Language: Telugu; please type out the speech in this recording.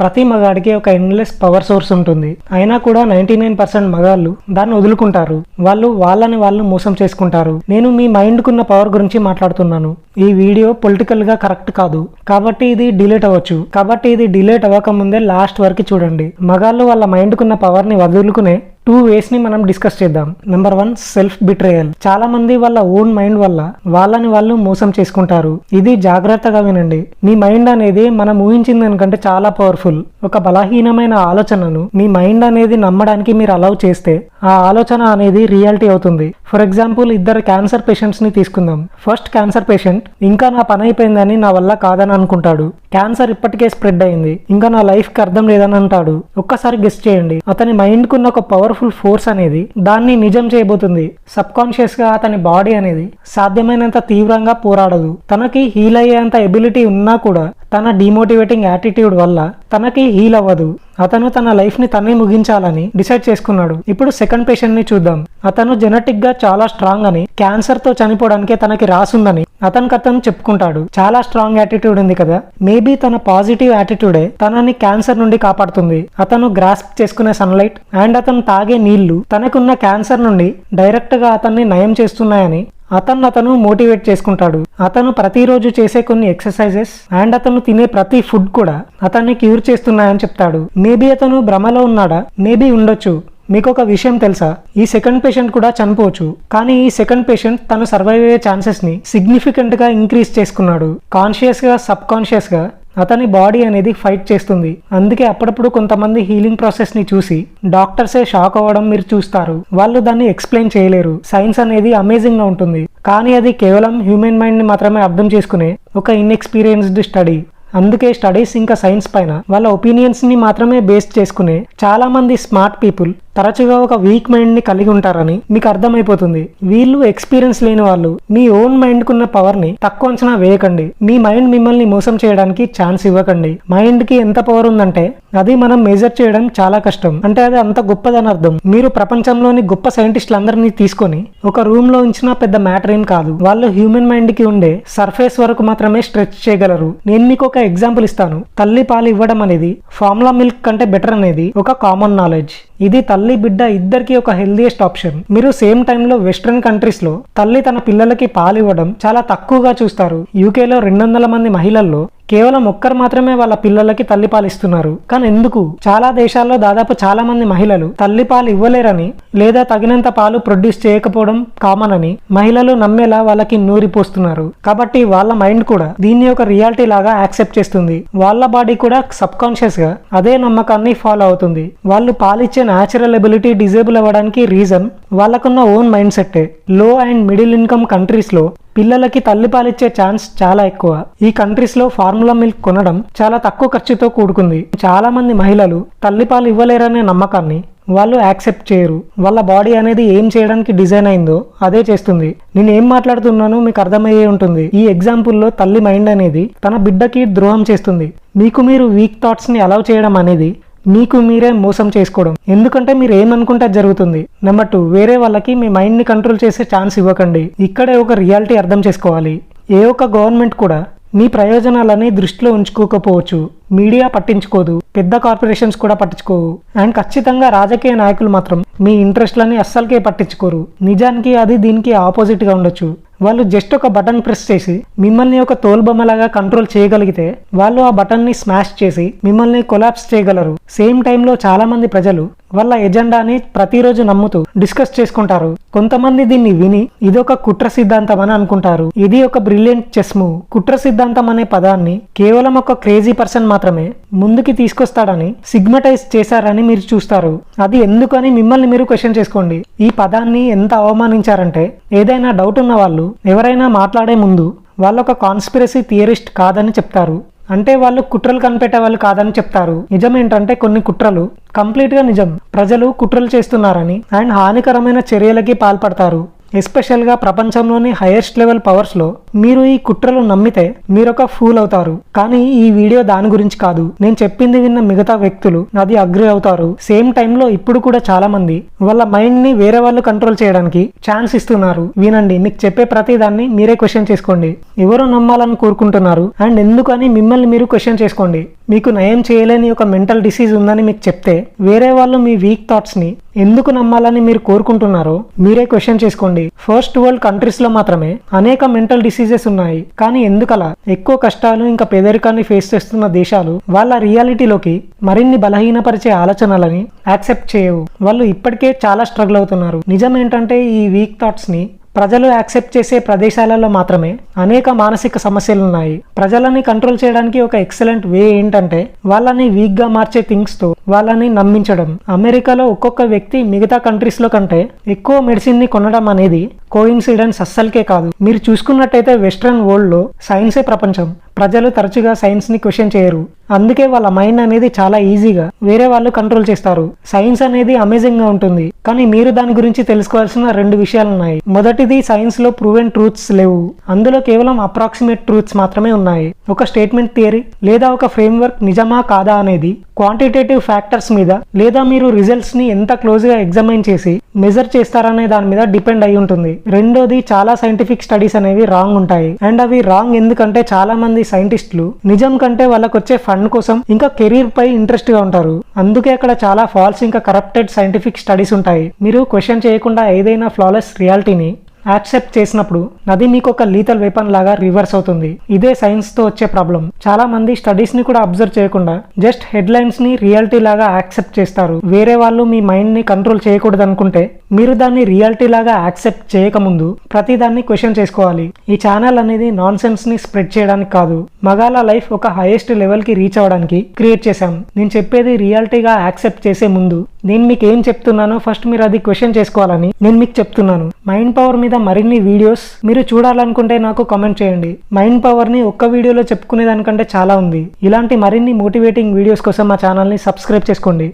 ప్రతి మగాడికి ఒక ఎండ్లెస్ పవర్ సోర్స్ ఉంటుంది. అయినా కూడా నైన్టీ నైన్ పర్సెంట్ మగాళ్ళు దాన్ని వదులుకుంటారు. వాళ్ళు వాళ్ళని వాళ్ళు మోసం చేసుకుంటారు. నేను మీ మైండ్కున్న పవర్ గురించి మాట్లాడుతున్నాను. ఈ వీడియో పొలిటికల్గా కరెక్ట్ కాదు. కాబట్టి ఇది డిలీట్ అవ్వచ్చు. కాబట్టి ఇది డిలీట్ అవ్వక ముందే లాస్ట్ వరకు చూడండి. మగాళ్ళు వాళ్ళ మైండ్కున్న పవర్ని పవర్ని వదులుకునే టూ వేస్ని మనం డిస్కస్ చేద్దాం. నెంబర్ వన్ సెల్ఫ్ బిట్రేయల్ చాలా మంది వాళ్ళ ఓన్ మైండ్ వల్ల వాళ్ళని వాళ్ళు మోసం చేసుకుంటారు. ఇది జాగ్రత్తగా వినండి. మీ మైండ్ అనేది మనం ఊహించిన దానికంటే చాలా పవర్ఫుల్ ఒక బలహీనమైన ఆలోచనను మీ మైండ్ అనేది నమ్మడానికి మీరు అలౌ చేస్తే ఆ ఆలోచన అనేది రియాలిటీ అవుతుంది. ఫర్ ఎగ్జాంపుల్ ఇద్దరు క్యాన్సర్ పేషెంట్స్ని తీసుకుందాం. ఫస్ట్ క్యాన్సర్ పేషెంట్ ఇంకా నా పని అయిపోయిందని నా వల్ల కాదని అనుకుంటాడు. క్యాన్సర్ ఇప్పటికే స్ప్రెడ్ అయింది. ఇంకా నా లైఫ్కి అర్థం లేదని అంటాడు. ఒక్కసారి గెస్ట్ చేయండి. అతని మైండ్ కున్న ఒక పవర్ పవర్ఫుల్ ఫోర్స్ అనేది దాన్ని నిజం చేయబోతుంది. సబ్ కాన్షియస్గా అతని బాడీ అనేది సాధ్యమైనంత తీవ్రంగా పోరాడదు. తనకి హీల్ అయ్యేంత ఎబిలిటీ ఉన్నా కూడా తన డిమోటివేటింగ్ యాటిట్యూడ్ వల్ల తనకి హీల్ అవ్వదు. అతను తన లైఫ్ని తనే ముగించాలని డిసైడ్ చేసుకున్నాడు. ఇప్పుడు సెకండ్ పేషెంట్ని చూద్దాం. అతను జెనెటిక్గా చాలా స్ట్రాంగ్ అని క్యాన్సర్తో చనిపోవడానికి తనకి రాసుందని అతనికి అతను చెప్పుకుంటాడు. చాలా స్ట్రాంగ్ యాటిట్యూడ్ ఉంది కదా. మేబీ తన పాజిటివ్ యాటిట్యూడే తనని క్యాన్సర్ నుండి కాపాడుతుంది. అతను గ్రాస్ప్ చేసుకునే సన్లైట్ అండ్ అతను తాగే నీళ్ళు తనకున్న క్యాన్సర్ నుండి డైరెక్ట్గా అతన్ని నయం చేస్తున్నాయని అతను అతను మోటివేట్ చేసుకుంటాడు. అతను ప్రతిరోజు చేసే కొన్ని ఎక్సర్సైజెస్ అండ్ అతను తినే ప్రతి ఫుడ్ కూడా అతన్ని క్యూర్ చేస్తున్నాయని చెప్తాడు. మేబీ అతను భ్రమలో ఉన్నాడా? మేబీ ఉండొచ్చు. మీకు ఒక విషయం తెలుసా? ఈ సెకండ్ పేషెంట్ కూడా చనిపోవచ్చు. కానీ ఈ సెకండ్ పేషెంట్ తను సర్వైవ్ అయ్యే ఛాన్సెస్ని సిగ్నిఫికెంట్గా ఇంక్రీజ్ చేసుకున్నాడు. కాన్షియస్గా సబ్ కాన్షియస్గా అతని బాడీ అనేది ఫైట్ చేస్తుంది. అందుకే అప్పుడప్పుడు కొంతమంది హీలింగ్ ప్రాసెస్ని చూసి డాక్టర్సే షాక్ అవ్వడం మీరు చూస్తారు. వాళ్ళు దాన్ని ఎక్స్ప్లెయిన్ చేయలేరు. సైన్స్ అనేది అమేజింగ్గా ఉంటుంది. కానీ అది కేవలం హ్యూమన్ మైండ్ని మాత్రమే అర్థం చేసుకునే ఒక ఇన్ఎక్స్పీరియన్స్డ్ స్టడీ. అందుకే స్టడీస్ ఇంకా సైన్స్ పైన వాళ్ళ ఒపీనియన్స్ని మాత్రమే బేస్ చేసుకునే చాలా మంది స్మార్ట్ పీపుల్ తరచుగా ఒక వీక్ మైండ్ని కలిగి ఉంటారని మీకు అర్థమైపోతుంది. వీళ్ళు ఎక్స్పీరియన్స్ లేని వాళ్ళు. మీ ఓన్ మైండ్ కున్న పవర్ని తక్కువ అంచనా వేయకండి. మీ మైండ్ మిమ్మల్ని మోసం చేయడానికి ఛాన్స్ ఇవ్వకండి. మైండ్కి ఎంత పవర్ ఉందంటే అది మనం మెజర్ చేయడం చాలా కష్టం. అంటే అది అంత గొప్పదని అర్థం. మీరు ప్రపంచంలోని గొప్ప సైంటిస్టులందరినీ తీసుకొని ఒక రూమ్లో ఉంచిన పెద్ద మ్యాటర్ ఏం కాదు. వాళ్ళు హ్యూమన్ మైండ్కి ఉండే సర్ఫేస్ వరకు మాత్రమే స్ట్రెచ్ చేయగలరు. నేను మీకు ఒక ఎగ్జాంపుల్ ఇస్తాను. తల్లి పాలు ఇవ్వడం అనేది ఫార్ములా మిల్క్ కంటే బెటర్ అనేది ఒక కామన్ నాలెడ్జ్ ఇది తల్లి బిడ్డ ఇద్దరికి ఒక హెల్దీయెస్ట్ ఆప్షన్. మీరు సేమ్ టైంలో వెస్ట్రన్ కంట్రీస్లో తల్లి తన పిల్లలకి పాలు ఇవ్వడం చాలా తక్కువగా చూస్తారు. యూకేలో రెండు వందల మంది మహిళల్లో కేవలం ఒక్కరు మాత్రమే వాళ్ళ పిల్లలకి తల్లిపాలు ఇస్తున్నారు. కానీ ఎందుకు? చాలా దేశాల్లో దాదాపు చాలా మంది మహిళలు తల్లిపాలు ఇవ్వలేరని లేదా తగినంత పాలు ప్రొడ్యూస్ చేయకపోవడం కామన్ అని మహిళలు నమ్మేలా వాళ్ళకి నూరిపోస్తున్నారు కాబట్టి వాళ్ళ మైండ్ కూడా దీన్ని ఒక రియాలిటీ లాగా యాక్సెప్ట్ చేస్తుంది. వాళ్ళ బాడీ కూడా సబ్ కాన్షియస్గా అదే నమ్మకాన్ని ఫాలో అవుతుంది. వాళ్ళు పాలిచ్చే న్యాచురల్ ఎబిలిటీ డిజేబుల్ అవ్వడానికి రీజన్ వాళ్ళకున్న ఓన్ మైండ్ సెట్టే. లో అండ్ మిడిల్ ఇన్కమ్ కంట్రీస్లో పిల్లలకి తల్లిపాలిచ్చే ఛాన్స్ చాలా ఎక్కువ. ఈ కంట్రీస్లో ఫార్ములా మిల్క్ కొనడం చాలా తక్కువ ఖర్చుతో కూడుకుంది. చాలా మంది మహిళలు తల్లిపాలు ఇవ్వలేరనే నమ్మకాన్ని వాళ్ళు యాక్సెప్ట్ చేయరు. వాళ్ళ బాడీ అనేది ఏం చేయడానికి డిజైన్ అయిందో అదే చేస్తుంది. నేను ఏం మాట్లాడుతున్నానో మీకు అర్థమయ్యే ఉంటుంది. ఈ ఎగ్జాంపుల్లో తల్లి మైండ్ అనేది తన బిడ్డకి ద్రోహం చేస్తుంది. మీకు మీరు వీక్ థాట్స్ని అలౌ చేయడం అనేది మీకు మీరే మోసం చేసుకోవడం. ఎందుకంటే మీరు ఏమనుకుంటే జరుగుతుంది. నెంబర్ టూ వేరే వాళ్ళకి మీ మైండ్ని కంట్రోల్ చేసే ఛాన్స్ ఇవ్వకండి. ఇక్కడే ఒక రియాలిటీ అర్థం చేసుకోవాలి. ఏ ఒక్క గవర్నమెంట్ కూడా మీ ప్రయోజనాలని దృష్టిలో ఉంచుకోకపోవచ్చు. మీడియా పట్టించుకోదు. పెద్ద కార్పొరేషన్స్ కూడా పట్టించుకోవు. అండ్ ఖచ్చితంగా రాజకీయ నాయకులు మాత్రం మీ ఇంట్రెస్ట్లని అస్సలకే పట్టించుకోరు. నిజానికి అది దీనికి ఆపోజిట్గా ఉండొచ్చు. వాళ్ళు జస్ట్ ఒక బటన్ ప్రెస్ చేసి మిమ్మల్ని ఒక తోలుబొమ్మలాగా కంట్రోల్ చేయగలిగితే వాళ్ళు ఆ బటన్ని స్మాష్ చేసి మిమ్మల్ని కొలాప్స్ చేయగలరు. సేమ్ టైంలో చాలా మంది ప్రజలు వాళ్ళ ఎజెండాని ప్రతిరోజు నమ్ముతూ డిస్కస్ చేసుకుంటారు. కొంతమంది దీన్ని విని ఇదొక కుట్ర సిద్ధాంతం అని అనుకుంటారు. ఇది ఒక బ్రిలియంట్ చెస్ మూవ్. కుట్ర సిద్ధాంతం అనే పదాన్ని కేవలం ఒక క్రేజీ పర్సన్ మాత్రమే ముందుకి తీసుకొస్తాడని సిగ్మటైజ్ చేశారని మీరు చూస్తారు. అది ఎందుకని మిమ్మల్ని మీరు క్వశ్చన్ చేసుకోండి. ఈ పదాన్ని ఎంత అవమానించారంటే ఏదైనా డౌట్ ఉన్న వాళ్ళు ఎవరైనా మాట్లాడే ముందు వాళ్ళు ఒక కాన్స్పిరసీ థియరిస్ట్ కాదని చెప్తారు. అంటే వాళ్ళు కుట్రలు కనిపెట్టే వాళ్ళు కాదని చెప్తారు. నిజం ఏంటంటే కొన్ని కుట్రలు కంప్లీట్గా నిజం. ప్రజలు కుట్రలు చేస్తున్నారని అండ్ హానికరమైన చర్యలకి పాల్పడతారు. ఎస్పెషల్గా ప్రపంచంలోని హైయెస్ట్ లెవెల్ పవర్స్లో మీరు ఈ కుట్రలు నమ్మితే మీరొక ఫూల్ అవుతారు. కానీ ఈ వీడియో దాని గురించి కాదు. నేను చెప్పింది విన్న మిగతా వ్యక్తులు అది అగ్రి అవుతారు. సేమ్ టైంలో ఇప్పుడు కూడా చాలా మంది వాళ్ళ మైండ్ని వేరే వాళ్ళు కంట్రోల్ చేయడానికి ఛాన్స్ ఇస్తున్నారు. వినండి మీకు చెప్పే ప్రతి దాన్ని మీరే క్వశ్చన్ చేసుకోండి. ఎవరు నమ్మాలని కోరుకుంటున్నారు? అండ్ ఎందుకని మిమ్మల్ని మీరు క్వశ్చన్ చేసుకోండి? మీకు నయం చేయలేని ఒక మెంటల్ డిసీజ్ ఉందని మీకు చెప్తే వేరే వాళ్ళు మీ వీక్ థాట్స్ని ఎందుకు నమ్మాలని మీరు కోరుకుంటున్నారో మీరే క్వశ్చన్ చేసుకోండి. ఫస్ట్ వరల్డ్ కంట్రీస్లో మాత్రమే అనేక మెంటల్ డిసీజెస్ ఉన్నాయి. కానీ ఎందుకలా? ఎక్కువ కష్టాలు ఇంకా పేదరికాన్ని ఫేస్ చేస్తున్న దేశాలు వాళ్ళ రియాలిటీలోకి మరిన్ని బలహీనపరిచే ఆలోచనలని యాక్సెప్ట్ చేయవు. వాళ్ళు ఇప్పటికే చాలా స్ట్రగుల్ అవుతున్నారు. నిజం ఏంటంటే ఈ వీక్ థాట్స్ని ప్రజలు యాక్సెప్ట్ చేసే ప్రదేశాలలో మాత్రమే అనేక మానసిక సమస్యలు ఉన్నాయి ప్రజలని కంట్రోల్ చేయడానికి ఒక ఎక్సలెంట్ వే ఏంటంటే వాళ్ళని వీక్గా మార్చే థింగ్స్తో వాళ్ళని నమ్మించడం. అమెరికాలో ఒక్కొక్క వ్యక్తి మిగతా కంట్రీస్లో కంటే ఎక్కువ మెడిసిన్ని కొనడం అనేది కోయిన్సిడెన్స్ అస్సలకే కాదు. మీరు చూసుకున్నట్టయితే వెస్ట్రన్ వరల్డ్లో సైన్సే ప్రపంచం. ప్రజలు తరచుగా సైన్స్ని క్వశ్చన్ చేయరు. అందుకే వాళ్ళ మైండ్ అనేది చాలా ఈజీగా వేరే వాళ్ళు కంట్రోల్ చేస్తారు. సైన్స్ అనేది అమేజింగ్గా ఉంటుంది. కానీ మీరు దాని గురించి తెలుసుకోవాల్సిన రెండు విషయాలు ఉన్నాయి మొదటిది సైన్స్లో ప్రూవెన్ ట్రూత్స్ లేవు. అందులో కేవలం అప్రాక్సిమేట్ ట్రూత్స్ మాత్రమే ఉన్నాయి. ఒక స్టేట్మెంట్ థియరీ లేదా ఒక ఫ్రేమ్వర్క్ నిజమా కాదా అనేది క్వాంటిటేటివ్ ఫ్యాక్టర్స్ మీద లేదా మీరు రిజల్ట్స్ని ఎంత క్లోజ్గా ఎగ్జామిన్ చేసి మెజర్ చేస్తారనే దాని మీద డిపెండ్ అయి ఉంటుంది. రెండోది చాలా సైంటిఫిక్ స్టడీస్ అనేవి రాంగ్ ఉంటాయి. అండ్ అవి రాంగ్ ఎందుకంటే చాలా మంది సైంటిస్టులు నిజం కంటే వాళ్ళకొచ్చే ఫండ్ ఫండ్ కోసం ఇంకా కెరీర్ పై ఇంట్రెస్ట్గా ఉంటారు. అందుకే అక్కడ చాలా ఫాల్స్ ఇంకా కరప్టెడ్ సైంటిఫిక్ స్టడీస్ ఉంటాయి. మీరు క్వశ్చన్ చేయకుండా ఏదైనా ఫ్లాలెస్ రియాలిటీని యాక్సెప్ట్ చేసినప్పుడు అది మీకు ఒక లీతల్ వెపన్ లాగా రివర్స్ అవుతుంది. ఇదే సైన్స్తో వచ్చే ప్రాబ్లం చాలా మంది స్టడీస్ని కూడా అబ్జర్వ్ చేయకుండా జస్ట్ హెడ్ లైన్స్ని రియాలిటీ లాగా యాక్సెప్ట్ చేస్తారు. వేరే వాళ్ళు మీ మైండ్ని కంట్రోల్ చేయకూడదు అనుకుంటే మీరు దాన్ని రియాలిటీ లాగా యాక్సెప్ట్ చేయకముందు ప్రతి దాన్ని క్వశ్చన్ చేసుకోవాలి. ఈ ఛానల్ అనేది నాన్ సెన్స్ని స్ప్రెడ్ చేయడానికి కాదు. మగాల లైఫ్ ఒక హైయెస్ట్ లెవెల్కి రీచ్ అవ్వడానికి క్రియేట్ చేశాం. నేను చెప్పేది రియాలిటీగా యాక్సెప్ట్ చేసే ముందు నేను మీకు ఏం చెప్తున్నానో ఫస్ట్ మీరు అది క్వశ్చన్ చేసుకోవాలని నేను మీకు చెప్తున్నాను. మైండ్ పవర్ మీద మరిన్ని వీడియోస్ మీరు చూడాలనుకుంటే నాకు కామెంట్ చేయండి. మైండ్ పవర్ని ఒక్క వీడియోలో చెప్పుకునే దానికంటే చాలా ఉంది. ఇలాంటి మరిన్ని మోటివేటింగ్ వీడియోస్ కోసం మా ఛానల్ని సబ్స్క్రైబ్ చేసుకోండి.